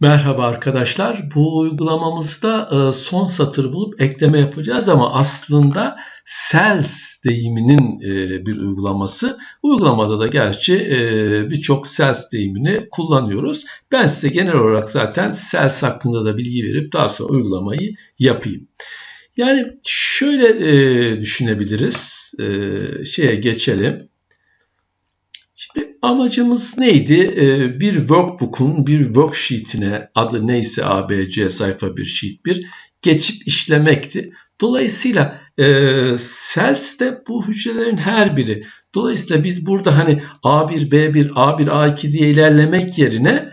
Merhaba arkadaşlar. Bu uygulamamızda e, son satır bulup ekleme yapacağız ama aslında cells deyiminin e, bir uygulaması. Uygulamada da gerçi e, birçok cells deyimini kullanıyoruz. Ben size genel olarak zaten cells hakkında da bilgi verip daha sonra uygulamayı yapayım. Yani şöyle düşünebiliriz. Şeye geçelim. Amacımız neydi? Ee, bir workbook'un bir worksheet'ine adı neyse ABC sayfa 1 sheet 1 geçip işlemekti. Dolayısıyla e, Cells'te bu hücrelerin her biri. Dolayısıyla biz burada hani A1, B1, A1, A2 diye ilerlemek yerine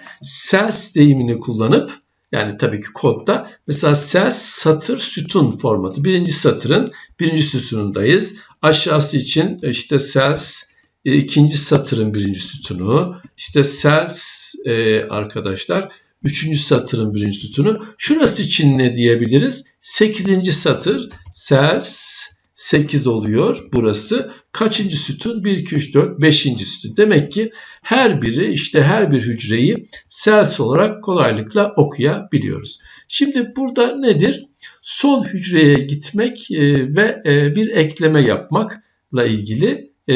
cells deyimini kullanıp yani tabii ki kodda mesela cells satır sütun formatı. Birinci satırın birinci sütunundayız. Aşağısı için işte cells e, ikinci satırın birinci sütunu, işte cells e, arkadaşlar üçüncü satırın birinci sütunu. Şurası için ne diyebiliriz? Sekizinci satır cells 8 oluyor burası. Kaçıncı sütun? 1, 2, 3, 4, 5. sütun. Demek ki her biri işte her bir hücreyi cells olarak kolaylıkla okuyabiliyoruz. Şimdi burada nedir? Son hücreye gitmek e, ve e, bir ekleme yapmakla ilgili e,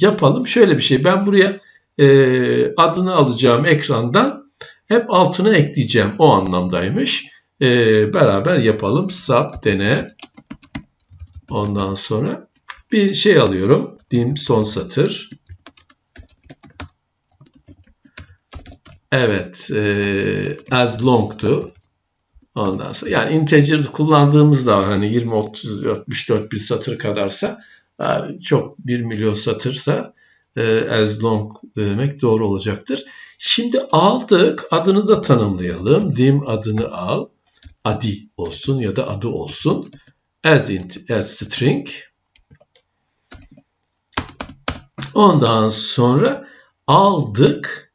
yapalım. Şöyle bir şey ben buraya e, adını alacağım ekrandan hep altına ekleyeceğim. O anlamdaymış. E, beraber yapalım. Sub dene. Ondan sonra bir şey alıyorum. Dim son satır. Evet. E, as long'tu. Ondan sonra yani integer kullandığımız da var. Hani 20, 30, 64 bir satır kadarsa çok 1 milyon satırsa e, as long demek doğru olacaktır. Şimdi aldık adını da tanımlayalım. Dim adını al. Adi olsun ya da adı olsun. As, int, as string. Ondan sonra aldık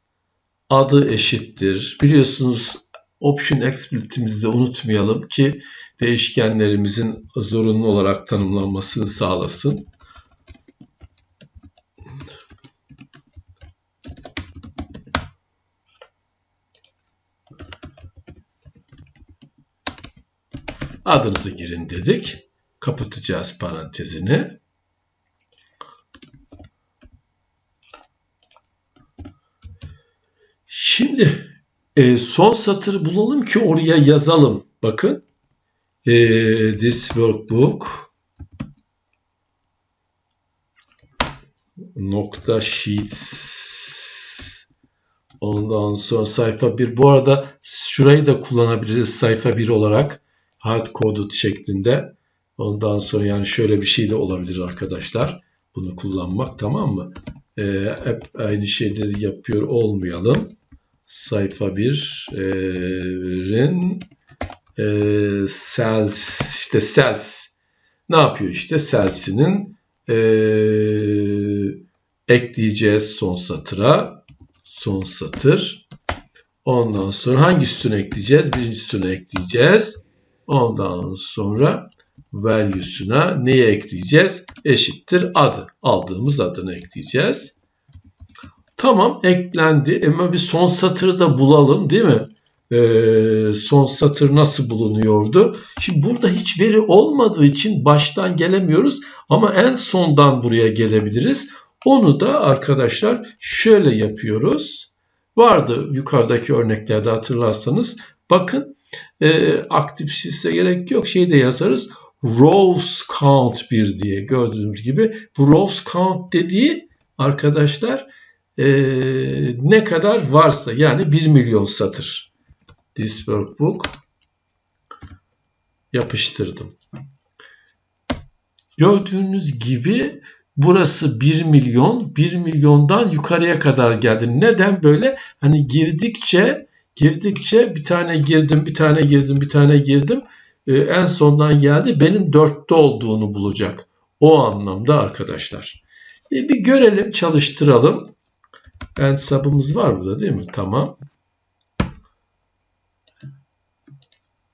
adı eşittir. Biliyorsunuz option explicit'imizde unutmayalım ki değişkenlerimizin zorunlu olarak tanımlanmasını sağlasın. Adınızı girin dedik. Kapatacağız parantezini. Şimdi e, son satırı bulalım ki oraya yazalım. Bakın. E, this workbook. Nokta sheets. Ondan sonra sayfa 1 bu arada şurayı da kullanabiliriz sayfa 1 olarak. Hard coded şeklinde. Ondan sonra yani şöyle bir şey de olabilir arkadaşlar. Bunu kullanmak tamam mı? Ee, hep aynı şeyleri yapıyor olmayalım sayfa 1'in e, cells işte cells ne yapıyor işte? Cells'inin e, ekleyeceğiz son satıra son satır. Ondan sonra hangi sütunu ekleyeceğiz? Birinci sütunu ekleyeceğiz. Ondan sonra value'suna neyi ekleyeceğiz? Eşittir adı. Aldığımız adını ekleyeceğiz Tamam eklendi ama bir son satırı da bulalım değil mi? Ee, son satır nasıl bulunuyordu? Şimdi burada hiç veri olmadığı için baştan gelemiyoruz ama en sondan buraya gelebiliriz. Onu da arkadaşlar şöyle yapıyoruz. Vardı yukarıdaki örneklerde hatırlarsanız. Bakın e, aktif size gerek yok. Şey de yazarız. Rows count 1 diye gördüğünüz gibi. Bu rows count dediği arkadaşlar e, ne kadar varsa yani 1 milyon satır. This workbook yapıştırdım. Gördüğünüz gibi burası 1 milyon, 1 milyondan yukarıya kadar geldi. Neden böyle? Hani girdikçe girdikçe bir tane girdim, bir tane girdim, bir tane girdim. Ee, en sondan geldi. Benim dörtte olduğunu bulacak. O anlamda arkadaşlar. Ee, bir görelim, çalıştıralım. And sub'ımız var burada değil mi? Tamam.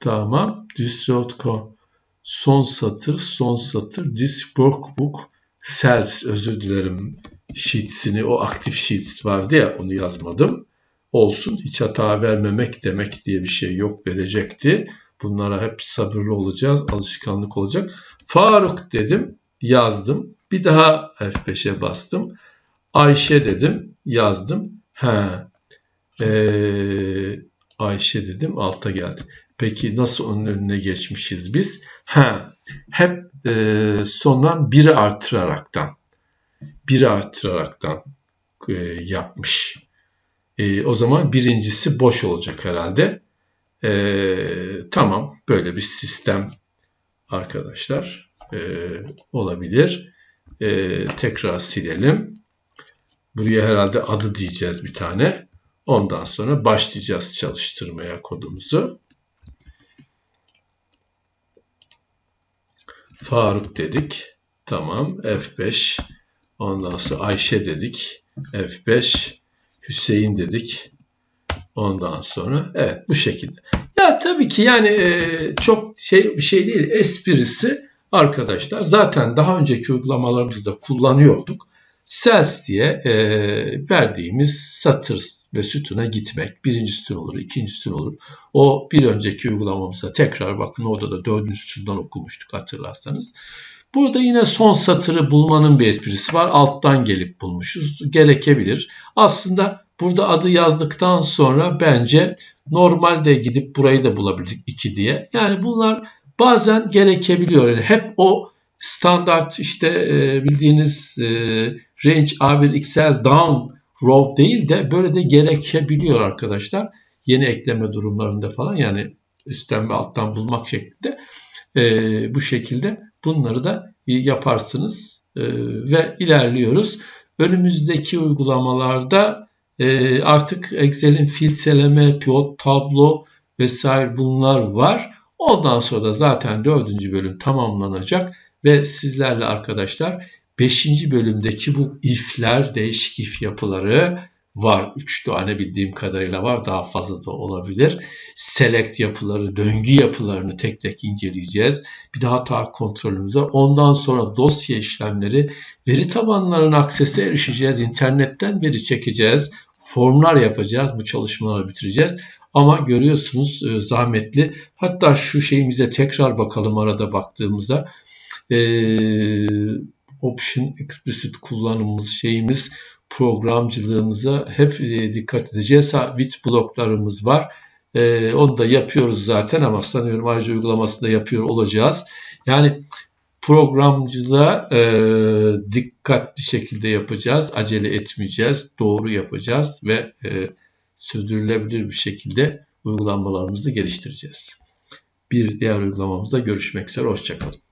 Tamam. Road son satır, son satır. This workbook cells özür dilerim sheets'ini o aktif sheets vardı ya onu yazmadım. olsun. Hiç hata vermemek demek diye bir şey yok verecekti. Bunlara hep sabırlı olacağız. Alışkanlık olacak. Faruk dedim. Yazdım. Bir daha F5'e bastım. Ayşe dedim. Yazdım. He. Ee, Ayşe dedim. Alta geldi. Peki nasıl onun önüne geçmişiz biz? Ha, hep e, sondan biri artıraraktan, biri artıraraktan e, yapmış. E, o zaman birincisi boş olacak herhalde. E, tamam, böyle bir sistem arkadaşlar e, olabilir. E, tekrar silelim. Buraya herhalde adı diyeceğiz bir tane. Ondan sonra başlayacağız çalıştırmaya kodumuzu. Faruk dedik. Tamam. F5. Ondan sonra Ayşe dedik. F5. Hüseyin dedik. Ondan sonra evet bu şekilde. Ya tabii ki yani e, çok şey bir şey değil. Esprisi arkadaşlar zaten daha önceki uygulamalarımızda kullanıyorduk. Cells diye e, verdiğimiz satır ve sütuna gitmek. Birinci sütun olur, ikinci sütun olur. O bir önceki uygulamamıza tekrar bakın orada da dördüncü sütundan okumuştuk hatırlarsanız. Burada yine son satırı bulmanın bir esprisi var. Alttan gelip bulmuşuz. Gerekebilir. Aslında burada adı yazdıktan sonra bence normalde gidip burayı da bulabilirdik 2 diye. Yani bunlar bazen gerekebiliyor. Yani hep o standart işte e, bildiğiniz e, range A1 XL down row değil de böyle de gerekebiliyor arkadaşlar. Yeni ekleme durumlarında falan yani üstten ve alttan bulmak şeklinde e, bu şekilde bunları da yaparsınız e, ve ilerliyoruz. Önümüzdeki uygulamalarda e, artık Excel'in filtreleme, pivot tablo vesaire bunlar var. Ondan sonra da zaten dördüncü bölüm tamamlanacak ve sizlerle arkadaşlar 5. bölümdeki bu ifler, değişik if yapıları var. 3 tane bildiğim kadarıyla var. Daha fazla da olabilir. Select yapıları, döngü yapılarını tek tek inceleyeceğiz. Bir daha hata kontrolümüze. Ondan sonra dosya işlemleri, veri tabanlarının aksese erişeceğiz. İnternetten veri çekeceğiz. Formlar yapacağız. Bu çalışmaları bitireceğiz. Ama görüyorsunuz e, zahmetli. Hatta şu şeyimize tekrar bakalım arada baktığımızda. Ee, option explicit kullanımımız şeyimiz programcılığımıza hep e, dikkat edeceğiz. Ha, bit bloklarımız var. E, onu da yapıyoruz zaten ama sanıyorum ayrıca uygulamasını da yapıyor olacağız. Yani programcılığa e, dikkatli şekilde yapacağız. Acele etmeyeceğiz. Doğru yapacağız ve e, sürdürülebilir bir şekilde uygulamalarımızı geliştireceğiz. Bir diğer uygulamamızda görüşmek üzere. Hoşçakalın.